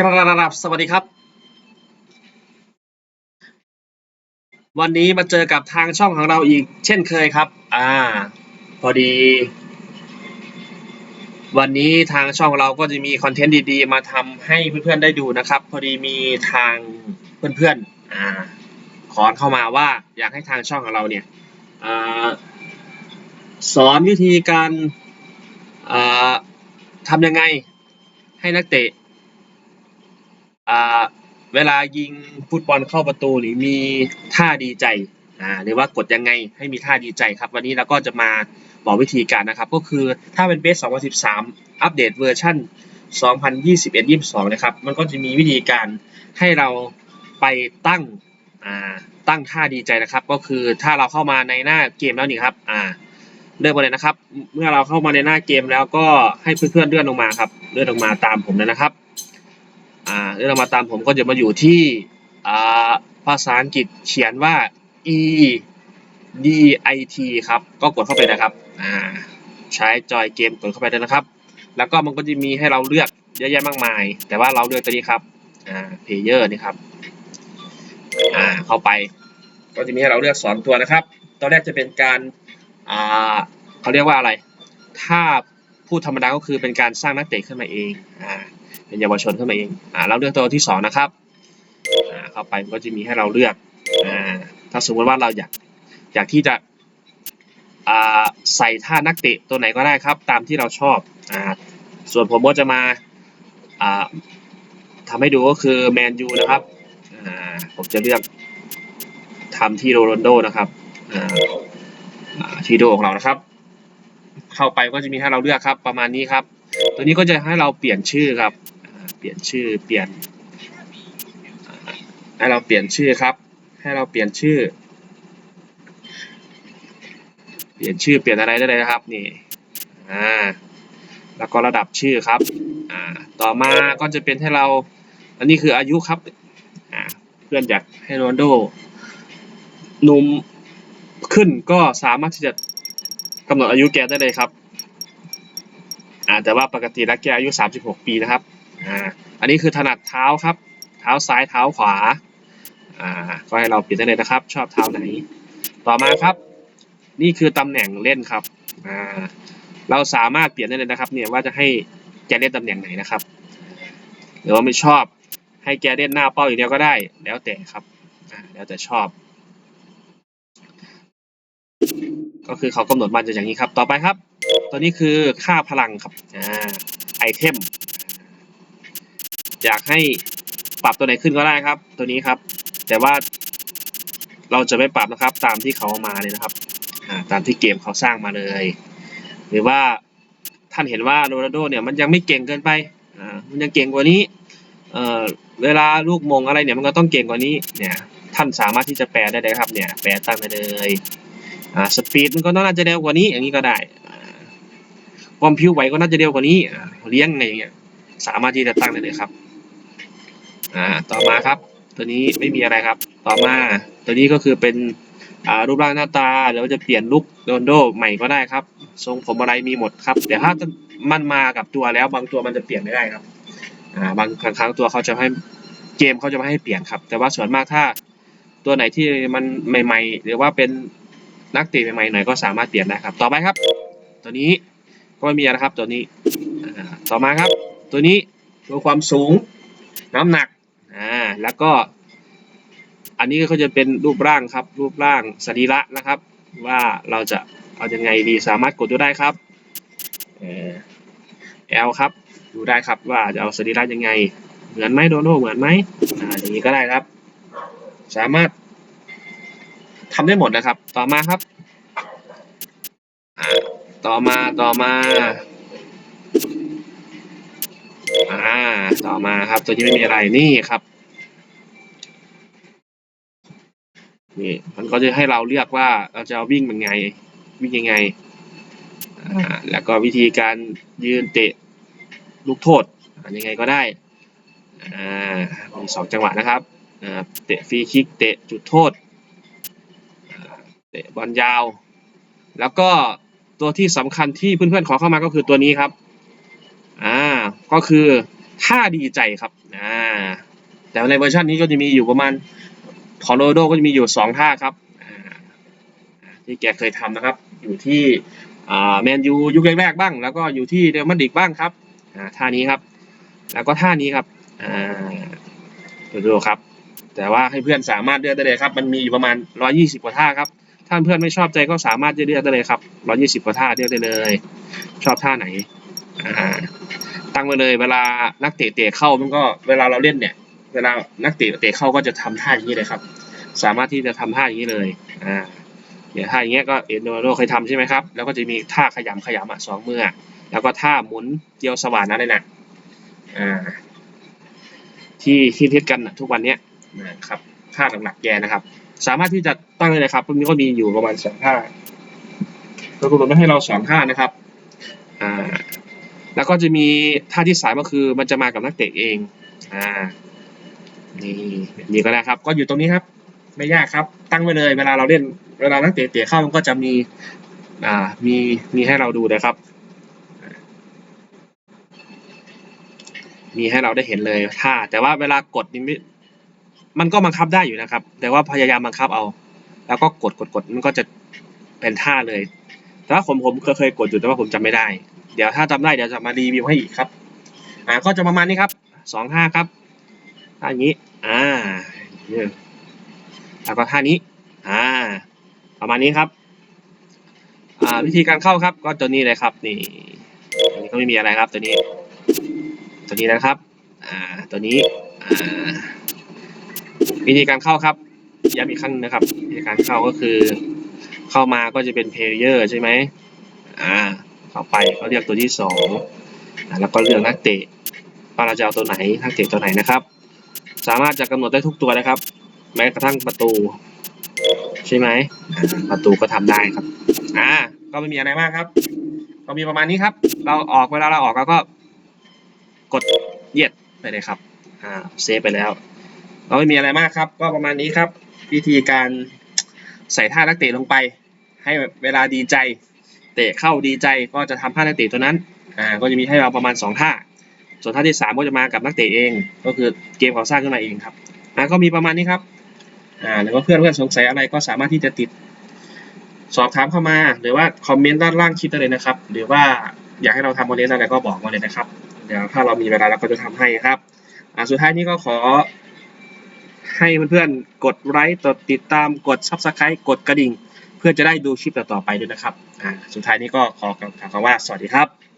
กราบสวัสดีครับ วันนี้มาเจอกับทางช่องของเราอีกเช่นเคยครับ อ่า พอดี วันนี้ทางช่องเราก็จะมีคอนเทนต์ดีๆ มาทำให้เพื่อนๆได้ดูนะครับ พอดีมีทางเพื่อนๆ อ่า ขอเข้ามาว่าอยากให้ทางช่องของเราเนี่ย อ่า สอนวิธีการ อ่าทำยังไงให้นักเตะ เวลายิงฟุตบอลเข้าประตูหรือมีท่าดีใจอ่าหรือว่ากดยังไงให้มีท่าดีใจครับ วันนี้เราก็จะมาบอกวิธีการนะครับ ก็คือถ้าเป็นเบส 2013 อัปเดตเวอร์ชัน2021-22 นะครับ มันก็จะมีวิธีการให้เราไปตั้งอ่าตั้งท่าดีใจนะครับ ก็คือถ้าเราเข้ามาในหน้าเกมแล้วนี่ครับอ่าเลื่อนมาเลยนะครับ เมื่อเราเข้ามาในหน้าเกมแล้วก็ให้เพื่อนๆเลื่อนลงมาครับเลื่อนลงมาตามผมเลยนะครับ อ่าเลื่อนลงมาตามผมก็จะมาอยู่ที่อ่าภาษาอังกฤษเขียนว่า e d i t ครับ ก็กดเข้าไปนะครับอ่าใช้จอยเกมกดเข้าไปเลยนะครับ แล้วก็มันก็จะมีให้เราเลือกเยอะแยะมากมาย แต่ว่าเราเลือกตัวนี้ครับอ่า player นี่ครับอ่าเข้าไป ก็จะมีให้เราเลือกสองตัวนะครับตอนแรกจะเป็นการอ่าเขาเรียกว่าอะไร ถ้าพูดธรรมดาก็คือเป็นการสร้างนักเตะขึ้นมาเองอ่า เป็นเยาวชนขึ้นมาเองอ่าเราเลือกตัวที่สองนะครับอ่าเข้าไปมันก็จะมีให้เราเลือกอ่าถ้าสมมติว่าเราอยากอยากที่จะอ่าใส่ท่านักเตะตัวไหนก็ได้ครับ ตามที่เราชอบอ่าส่วนผมก็จะมาอ่าทำให้ดูก็คือแมนยูนะครับอ่าผมจะเลือกทำที่โรนัลโดนะครับอ่าอ่าที่โดของเรานะครับ เข้าไปก็จะมีให้เราเลือกครับประมาณนี้ครับ ตัวนี้ก็จะให้เราเปลี่ยนชื่อครับ เปลี่ยนชื่อ เปลี่ยน ให้เราเปลี่ยนชื่อครับ ให้เราเปลี่ยนชื่อ เปลี่ยนชื่อ เปลี่ยนอะไรได้เลยนะครับ นี่ อ่า แล้วก็ระดับชื่อครับ อ่า ต่อมาก็จะเป็นให้เรา อันนี้คืออายุครับ อ่า เพื่อนอยากให้โรนโดหนุ่มขึ้นก็สามารถที่จะกำหนดอายุแกได้เลยครับ อ่าแต่ว่าปกติแล้วแกอายุ 36 ปีนะครับอ่าอันนี้คือถนัดเท้าครับ เท้าซ้ายเท้าขวาอ่าก็ให้เราเปลี่ยนได้เลยนะครับ ชอบเท้าไหน ต่อมาครับ นี่คือตำแหน่งเล่นครับอ่าเราสามารถเปลี่ยนได้เลยนะครับ เนี่ยว่าจะให้แกเล่นตำแหน่งไหนนะครับ หรือว่าไม่ชอบให้แกเล่นหน้าเป้าอย่างเดียวก็ได้ แล้วแต่ครับแล้วแต่ชอบ ก็คือเขากำหนดมาจะอย่างนี้ครับ ต่อไปครับ ตัวนี้คือค่าพลังครับอ่าไอเทมอยากให้ปรับตัวไหนขึ้นก็ได้ครับ ตัวนี้ครับ แต่ว่าเราจะไม่ปรับนะครับ ตามที่เขามาเลยนะครับอ่าตามที่เกมเขาสร้างมาเลย หรือว่าท่านเห็นว่าโรนัลโดเนี่ยมันยังไม่เก่งเกินไปอ่ามันยังเก่งกว่านี้เออเวลาลูกมงอะไรเนี่ยมันก็ต้องเก่งกว่านี้เนี่ยท่านสามารถที่จะแปลได้เลยครับเนี่ยแปลตั้งไปเลยอ่าสปีดมันก็น่าจะเร็วกว่านี้อย่างนี้ก็ได้ ความผิวไหวก็น่าจะเร็วกว่านี้เลี้ยงอะไรอย่างเงี้ยสามารถที่จะตั้งได้เลยครับอ่าต่อมาครับ ตัวนี้ไม่มีอะไรครับ ต่อมาตัวนี้ก็คือเป็นอ่ารูปร่างหน้าตาหรือว่าจะเปลี่ยนลุคโรนโดใหม่ก็ได้ครับ ทรงผมอะไรมีหมดครับแต่ถ้ามันมากับตัวแล้วบางตัวมันจะเปลี่ยนไม่ได้ครับอ่าบางครั้งตัวเขาจะให้เกมเขาจะไม่ให้เปลี่ยนครับ แต่ว่าส่วนมากถ้าตัวไหนที่มันใหม่ ๆ หรือว่าเป็นนักเตะใหม่ๆหน่อยก็สามารถเปลี่ยนได้ครับ ต่อไปครับ ตัวนี้ ก็ไม่มีอะครับตัวนี้ต่อมาครับ ตัวนี้ดูความสูงน้ำหนักอ่าแล้วก็ อันนี้ก็จะเป็นรูปร่างครับ รูปร่างสรีระนะครับ ว่าเราจะเอายังไงดีสามารถกดดูได้ครับเออ L ครับดูได้ครับว่าจะเอาสรีระยังไง เหมือนไหมโดโนเหมือนไหมอ่าอย่างนี้ก็ได้ครับ สามารถทำได้หมดนะครับ ต่อมาครับ ต่อมาต่อมาอ่าต่อมาครับ ตัวนี้ไม่มีอะไรนี่ครับนี่มันก็จะให้เราเลือกว่าเราจะวิ่งเป็นไง วิ่งยังไงอ่าแล้วก็วิธีการยืนเตะลูกโทษยังไงก็ได้อ่ามีสองจังหวะนะครับอ่าเตะฟรีคิกเตะจุดโทษเตะบอลยาว แล้วก็ ตัวที่สำคัญที่เพื่อนๆขอเข้ามาก็คือตัวนี้ครับ อ่า ก็คือท่าดีใจครับ อ่า แต่ในเวอร์ชันนี้ก็จะมีอยู่ประมาณของโรนัลโดก็จะมีอยู่สองท่าครับอ่าที่แกเคยทำนะครับ อยู่ที่อ่าแมนยูยุคแรกๆบ้าง แล้วก็อยู่ที่เรอัลมาดริดบ้างครับอ่าท่านี้ครับ แล้วก็ท่านี้ครับอ่าดูครับ แต่ว่าให้เพื่อนสามารถเลือกได้เลยครับ มันมีอยู่ประมาณ 120 กว่าท่าครับ ถ้าเพื่อนไม่ชอบใจก็สามารถเลือกได้เลยครับ120กว่าท่าเลือกได้เลย ชอบท่าไหนตั้งไว้เลยเวลานักเตะเตะเข้ามันก็เวลาเราเล่นเนี่ย เวลานักเตะเตะเข้าก็จะทำท่าอย่างนี้เลยครับ สามารถที่จะทำท่าอย่างนี้เลยอ่าเดี๋ยวท่าอย่างเงี้ยก็เอ็นโดโรเคยทำใช่ไหมครับ แล้วก็จะมีท่าขยำขยำอะสองมือแล้วก็ท่าหมุนเกลียวสว่านอะไรน่ะอ่าที่ที่เทศกันนะทุกวันเนี้ยนะครับท่าหลักๆแกนะครับ สามารถที่จะตั้งได้เลยครับมันก็มีอยู่ประมาณสองท่าเรากำหนดไว้ให้เราสองท่านะครับอ่าแล้วก็จะมีท่าที่สามก็คือมันจะมากับนักเตะเองอ่านี่นี้ก็ได้ครับ ก็อยู่ตรงนี้ครับ ไม่ยากครับ ตั้งไว้เลย เวลาเราเล่น เวลานักเตะเตะเข้ามันก็จะมีอ่ามีมีให้เราดูนะครับมีให้เราได้เห็นเลยท่าแต่ว่าเวลากดนี่ไมันก็บังคับได้อยู่นะครับ แต่ว่าพยายามบังคับเอา แล้วก็กดกดกดมันก็จะเป็นท่าเลย แต่ว่าผมผมเคยเคยกดอยู่แต่ว่าผมจำไม่ได้ เดี๋ยวถ้าจำได้เดี๋ยวจะมารีวิวให้อีกครับ อ่าก็จะประมาณนี้ครับสองท่าครับท่าอย่างนี้ อ่าเนี่ยแล้วก็ท่านี้ อ่า ประมาณนี้ครับ อ่าวิธีการเข้าครับ ก็ตัวนี้เลยครับ นี่อันนี้ก็ไม่มีอะไรครับตัวนี้ ตัวนี้นะครับ อ่า ตัวนี้ อ่า วิธีการเข้าครับย้ำอีกครั้งนึงนะครับวิธีการเข้าก็คือ เข้ามาก็จะเป็นเพลเยอร์ใช่ไหมอ่าเข้าไปก็เลือกตัวที่สองแล้วก็เลือกนักเตะว่าเราจะเอาตัวไหนนักเตะตัวไหนนะครับ สามารถจะกำหนดได้ทุกตัวนะครับ แม้กระทั่งประตู ใช่ไหมประตูก็ทำได้ครับอ่าก็ไม่มีอะไรมากครับ ก็มีประมาณนี้ครับ เราออกเวลาเราออกเราก็ กดเยียดไปเลยครับอ่าเซฟไปแล้ว เราไม่มีอะไรมากครับ ก็ประมาณนี้ครับ วิธีการใส่ท่านักเตะลงไป ให้เวลาดีใจ เตะเข้าดีใจก็จะทำท่านักเตะตัวนั้นอ่าก็จะมีให้เราประมาณสองท่า ส่วนท่าที่สามก็จะมากับนักเตะเอง ก็คือเกมเขาสร้างขึ้นมาเองครับอ่าก็มีประมาณนี้ครับอ่าหรือว่าเพื่อนเพื่อนสงสัยอะไรก็สามารถที่จะติดสอบถามเข้ามา หรือว่าคอมเมนต์ด้านล่างคลิปได้เลยนะครับ หรือว่าอยากให้เราทำโมเดลอะไรก็บอกมาเลยนะครับ เดี๋ยวถ้าเรามีเวลาเราก็จะทำให้ครับอ่าสุดท้ายนี้ก็ขอ ให้เพื่อนๆ กดไลค์กดติดตามกด subscribe กดกระดิ่ง เพื่อจะได้ดูคลิปต่อๆไปด้วยนะครับ อ่า สุดท้ายนี้ก็ขอกล่าวคำว่าสวัสดีครับ